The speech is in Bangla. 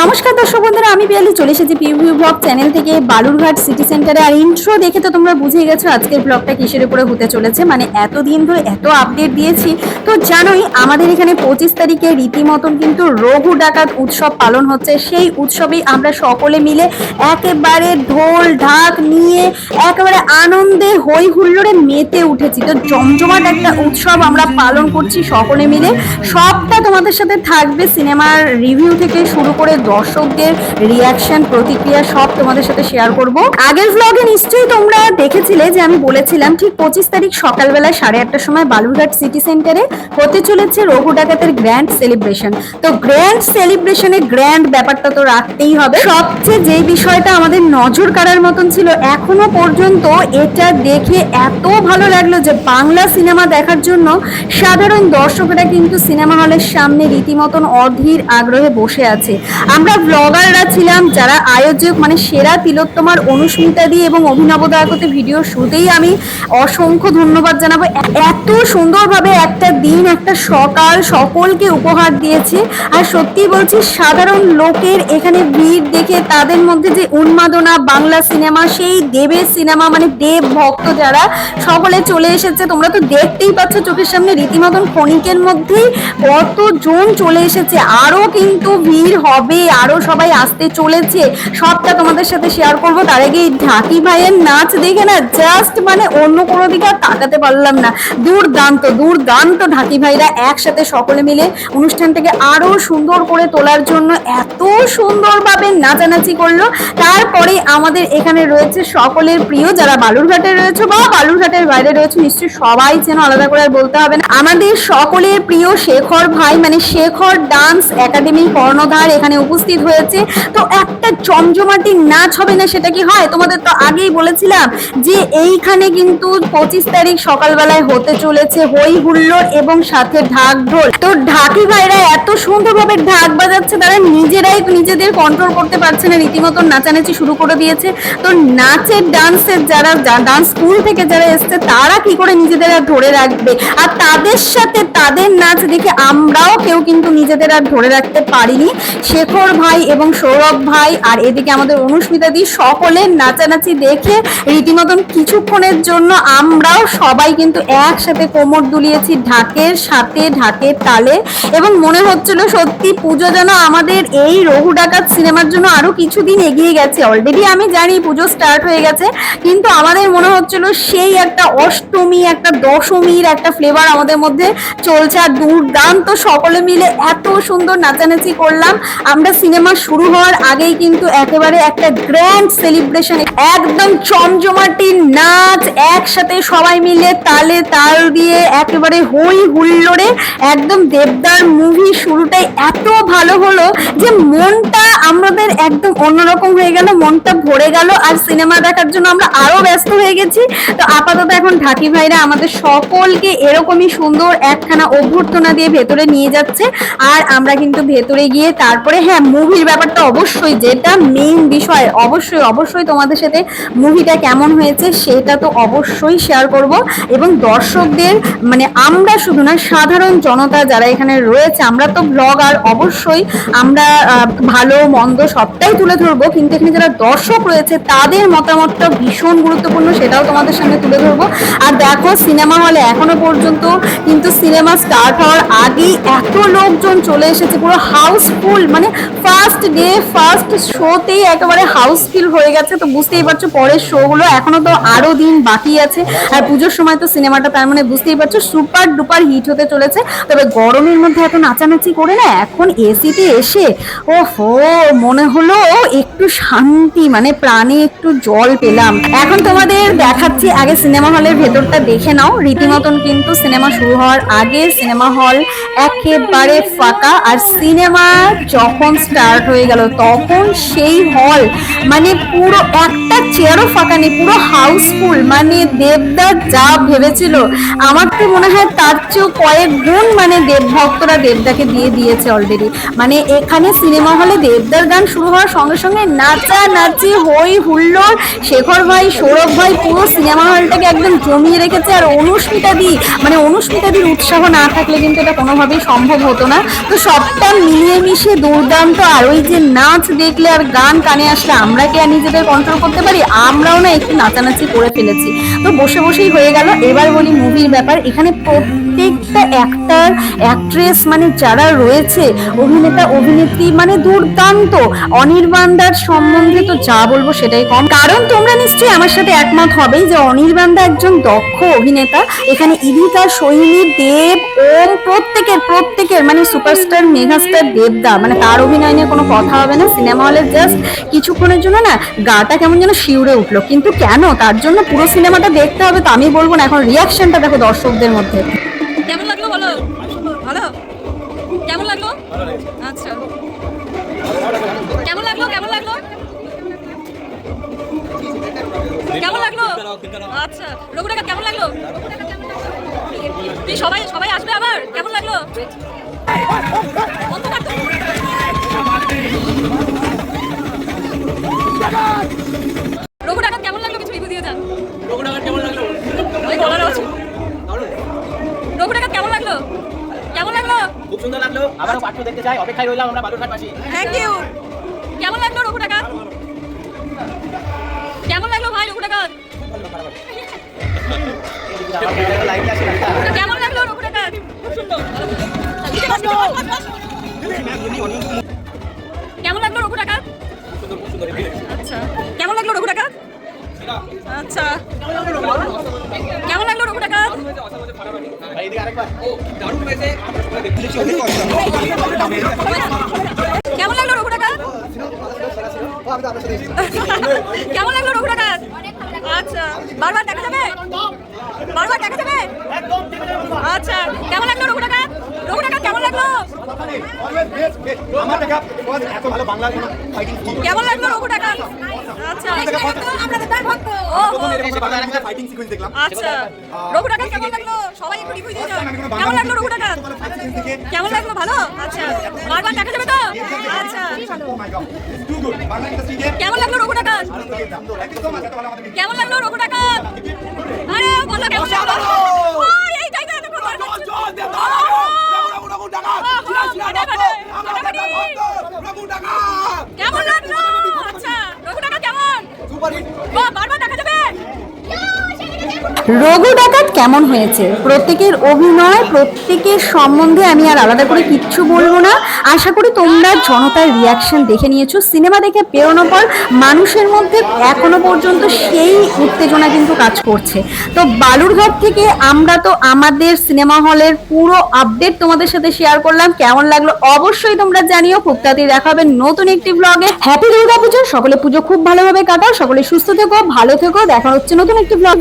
নমস্কার দর্শক বন্ধুরা, আমি বিয়ালি চলে এসেছি পিভিউ ব্লগ চ্যানেল থেকে বালুরঘাট সিটি সেন্টারে আর ইন্ট্রো দেখে তো তোমরা বুঝে গেছো আজকের ব্লগটা কিসের উপরে হতে চলেছে মানে এতদিন ধরে এত আপডেট দিয়েছি। তো জানোই, আমাদের এখানে পঁচিশ তারিখে রীতিমতন কিন্তু রঘু ডাকাত উৎসব পালন হচ্ছে। সেই উৎসবেই আমরা সকলে মিলে একেবারে ঢোল ঢাক নিয়ে একেবারে আনন্দে হই হুল্লোড়ে মেতে উঠেছি। তো জমজমাট একটা উৎসব আমরা পালন করছি সকলে মিলে। সবটা তোমাদের সাথে থাকবে সিনেমার রিভিউ থেকে শুরু করে দর্শকদের রিয়াকশন প্রতিক্রিয়া সব তোমাদের সাথে শেয়ার করব। আগের ভ্লগে নিশ্চয়ই তোমরা দেখেছিলে যে আমি বলেছিলাম ঠিক পঁচিশ তারিখ সকালবেলা সাড়ে আটটার সময় বালুরঘাট সিটি সেন্টারে হতে চলেছে রঘু ডাকাতের গ্র্যান্ড সেলিব্রেশন তো গ্র্যান্ড সেলিব্রেশনে গ্র্যান্ড ব্যাপারটা তো রাখতেই হবে। সবচেয়ে যে বিষয়টা আমাদের নজর কাড়ার মতন ছিল এখনও পর্যন্ত এটা দেখে এত ভালো লাগল যে বাংলা সিনেমা দেখার জন্য সাধারণ দর্শকরা কিন্তু সিনেমা হলের সামনে রীতিমতন অধীর আগ্রহে বসে আছে। আমরা ব্লগাররা ছিলাম যারা আয়োজক মানে সেরা তিলোত্তমার অনুস্মিতা দিয়ে এবং অভিনব দায়কতে ভিডিও শুরুতেই আমি অসংখ্য ধন্যবাদ জানাব। এত সুন্দরভাবে একটা দিন, একটা সকাল সকলকে উপহার দিয়েছে। আর সত্যি বলছি, সাধারণ লোকের এখানে ভিড় দেখে তাদের মধ্যে যে উন্মাদনা, বাংলা সিনেমা, সেই দেবের সিনেমা মানে দেব ভক্ত যারা, সকলে চলে এসেছে। তোমরা তো দেখতেই পাচ্ছ চোখের সামনে রীতিমতন ক্ষণিকের মধ্যেই কতজন চলে এসেছে। আরও কিন্তু ভিড় হবে। আরও সবাই আসতে চলেছে। সবটা তোমাদের সাথে শেয়ার করব। তার আগে এই ঢাকি ভাইয়ের নাচ দেখে না জাস্ট মানে অন্য কোনো দিকে আর তাকাতে পারলাম না। দুর্দান্ত দুর্দান্ত ঢাকি ভাইরা একসাথে সকলে মিলে অনুষ্ঠানটাকে আরও সুন্দর করে তোলার জন্য এত সুন্দরভাবে নাচানাচি করল। তারপরে আমাদের এখানে রয়েছে সকলের প্রিয়, যারা বালুরঘাটে রয়েছে বা বালুরঘাটের বাইরে রয়েছে, নিশ্চয়ই সবাই যেন আলাদা করে বলতে হবে না। আমাদের সকলের প্রিয় শেখর ভাই মানে শেখর ডান্স একাডেমি কর্ণধার এখানে উপস্থিত হয়েছে। তো একটা জমজমাটি নাচ হবে না সেটা কি হয়? তোমাদের তো আগেই বলেছিলাম যে এইখানে কিন্তু পঁচিশ তারিখ সকালবেলায় হতে চলেছে হই হুল্লোড় এবং সাথে ঢাক ঢোল। তো ঢাকি ভাইরা এত সুন্দরভাবে ঢাক বাজাচ্ছে, তারা নিজেরাই নিজেদের কন্ট্রোল করতে পারছে না, রীতিমতো নাচানাচি শুরু করে দিয়েছে। তো নাচের ডান্সের যারা ডান্স স্কুল থেকে যারা এসছে, তারা কি করে নিজেদের আর ধরে রাখবে? আর তাদের সাথে তাদের নাচ দেখে আমরাও কেউ কিন্তু নিজেদের আর ধরে রাখতে পারিনি। শেখর ভাই এবং সৌরভ ভাই। আর এদিকে আমাদের অনুস্মিতা দি, সকলের নাচানাচি দেখে রীতিমতন কিছুক্ষণের জন্য আমরাও সবাই কিন্তু একসাথে কোমর দুলিয়েছি ঢাকের সাথে, ঢাকের তালে। এবং মনে হচ্ছিল সত্যি পুজো যেন আমাদের এই রঘু ডাকাত সিনেমার জন্য আরও কিছুদিন এগিয়ে গেছে। অলরেডি আমি জানি পুজো স্টার্ট হয়ে গেছে, কিন্তু আমাদের মনে হচ্ছিল সেই একটা অষ্টমী, একটা দশমীর একটা ফ্লেভার আমাদের মধ্যে চলছে। আর দুর্দান্ত সকলে মিলে এত সুন্দর নাচানাচি করলাম। আমরা সিনেমা শুরু হওয়ার আগেই কিন্তু একেবারে একটা গ্র্যান্ড সেলিব্রেশন একদম চমজমাটি নাচ একসাথে সবাই মিলে তালে তাল দিয়ে একেবারে হই হুল্লোড়ে একদম দেবদার মুভি শুরুটাই এত ভালো হলো যে মনটা আমাদের একদম অন্যরকম হয়ে গেল, মনটা ভরে গেল আর সিনেমা দেখার জন্য আমরা আরও ব্যস্ত হয়ে গেছি। তো আপাতত এখন ঢাকি ভাইরা আমাদের সকলকে এরকমই সুন্দর একখানা অভ্যর্থনা দিয়ে ভেতরে নিয়ে যাচ্ছে। আর আমরা কিন্তু ভেতরে গিয়ে তারপরে হ্যাঁ মুভির ব্যাপারটা অবশ্যই, যেটা মেইন বিষয়, অবশ্যই অবশ্যই তোমাদের সাথে মুভিটা কেমন হয়েছে সেটা তো অবশ্যই শেয়ার করব। এবং দর্শকদের মানে আমরা শুধু না, সাধারণ জনতা যারা এখানে রয়েছে, আমরা তো ব্লগার অবশ্যই আমরা ভালো, মন্দ সবটাই তুলে ধরবো। কিন্তু এখানে যারা দর্শক রয়েছে, তাদের মতামতটা ভীষণ গুরুত্বপূর্ণ, সেটাও তোমাদের সামনে তুলে ধরবো। আর দেখো সিনেমা হলে এখনও পর্যন্ত কিন্তু সিনেমা স্টার্ট হওয়ার আগেই এত লোকজন চলে এসেছে, পুরো হাউসফুল মানে ফার্স্ট ডে, ফার্স্ট শোতেই একেবারে হাউসফুল হয়ে গেছে। তো বুঝতেই পারছ, পরের শো শোগুলো এখনও তো আরও দিন বাকি আছে। আর পুজোর সময় তো সিনেমাটা তার মানে বুঝতেই পারছ সুপার ডুপার হিট হতে চলেছে। তবে গরমের মধ্যে এত নাচানাচি করে না, এখন এসিতে এসে ও হো মনে হলো একটু শান্তি মানে প্রাণে একটু জল পেলাম। এখন তোমাদের দেখাচ্ছি, আগে সিনেমা হলের ভেতরটা দেখে নাও। রীতিমতন কিন্তু সিনেমা শুরু হওয়ার আগে সিনেমা হল একেবারে ফাঁকা। আর সিনেমা যখন স্টার্ট হয়ে গেল। তখন সেই হল মানে পুরো একটা চেয়ারও ফাঁকা নেই, পুরো হাউসফুল মানে দেবদার যা ভেবেছিল, আমার তো মনে হয় তার চেয়েও কয়েক গুণ মানে দেব, ভক্তরা দেবদাকে দিয়ে দিয়েছে অলরেডি মানে এখানে সিনেমা হলে দেবদার গান শুরু হওয়ার সঙ্গে সঙ্গে নাচা নাচি, হই হুল্লোড়, শেখর ভাই, সৌরভ ভাই, পুরো সিনেমা হলটাকে একদম জমিয়ে রেখেছে। আর অনুষ্মিতা দি মানে অনুষ্মিতা দির উৎসাহ না থাকলে কিন্তু এটা কোনোভাবেই সম্ভব হতো না। তো সবটা মিলিয়ে মিশিয়ে দুর্দান্ত আর ওই যে নাচ দেখলে আর গান কানে আসলে আমরা কি আর নিজেদের কন্ট্রোল করতে পারি? আমরাও না একটু নাচানাচি করে ফেলেছি। তো বসে বসেই হয়ে গেল। এবার বলি মুভির ব্যাপার। এখানে প্রত্যেকটা অ্যাক্টার অ্যাক্ট্রেস মানে যারা রয়েছে, অভিনেতা, অভিনেত্রী মানে দুর্দান্ত, অনির্বাণদার সম্বন্ধে তো যা বলব সেটাই কম। কারণ তোমরা নিশ্চয়ই আমার সাথে একমত হবেই যে অনির্বাণদা একজন দক্ষ অভিনেতা। এখানে ইদিকা সৈনী দেব, ওম প্রত্যেকের প্রত্যেকের মানে সুপারস্টার মেগাস্টার দেবদা। মানে তার অভিনয় নিয়ে কোনো কথা হবে না। সিনেমা হলে জাস্ট কিছুক্ষণের জন্য না গাটা কেমন যেন শিউরে উঠল। কিন্তু কেন? তার জন্য পুরো সিনেমাটা দেখতে হবে তো আমি বলব না। এখন রিয়াকশনটা দেখো দর্শকদের মধ্যে। আচ্ছা রঘু টাকা কেমন লাগল? তুই সবাই সবাই আসবে আবার? কেমন লাগল? রঘু কেমন লাগল কিছু রিভিউ দিয়ে যান ওই গলার আওয়াজ। রঘু টাকা কেমন লাগল? কেমন লাগল? খুব সুন্দর লাগল। আবারও পাঠ্য দেখতে চাই। অপেক্ষায় রইলাম আমরা বালুরঘাট বাসী। থ্যাংক ইউ কেমন লাগল কেমন লাগল রঘু টাকা আচ্ছা। কেমন লাগল রঘু আচ্ছা। কেমন লাগল রঘু টাকা কেমন লাগল রঘু টাকা কেমন লাগল রঘু টাকা আচ্ছা। বারবার দেখা যাবে আচ্ছা কেমন লাগল রঘু টাকা রঘু টাকা কেমন লাগল? কেমন লাগল রঘু আচ্ছা আচ্ছা রঘু টাকা কেমন লাগল? সবাই একটু রিভিউ দিয়ে কেমন লাগল রঘু টাকা কেমন লাগল? ভালো? আচ্ছা বারবার দেখা যাবে তো? আচ্ছা। কেমন লাগল রঘু টাকা কেমন লাগল রঘু টাকা আরে বলো কেমন লাগল ও, এই জায়গায় এত কথা বলছো। কেমন লাগল আচ্ছা রঘু টাকা কেমন ও বারবার দেখা যাবে রঘু ডাকাত কেমন হয়েছে? প্রত্যেকের অভিনয়, প্রত্যেকের সম্বন্ধে আমি আর আলাদা করে কিচ্ছু বলব না। আশা করি তোমরা জনতার রিয়াকশন দেখে নিয়েছো। সিনেমা দেখে বেরোনোর পর মানুষের মধ্যে এখনও পর্যন্ত সেই উত্তেজনা কিন্তু কাজ করছে। তো বালুরঘাট থেকে আমরা তো আমাদের সিনেমা হলের পুরো আপডেট তোমাদের সাথে শেয়ার করলাম। কেমন লাগল অবশ্যই তোমরা জানিও। খুব তাড়াতাড়ি দেখা হবে নতুন একটি ব্লগে হ্যাপি দুর্গা পুজো সকলে পুজো খুব ভালোভাবে কাটাও। সকলে সুস্থ থেকো, ভালো থেকো। দেখা হচ্ছে নতুন একটি ব্লগ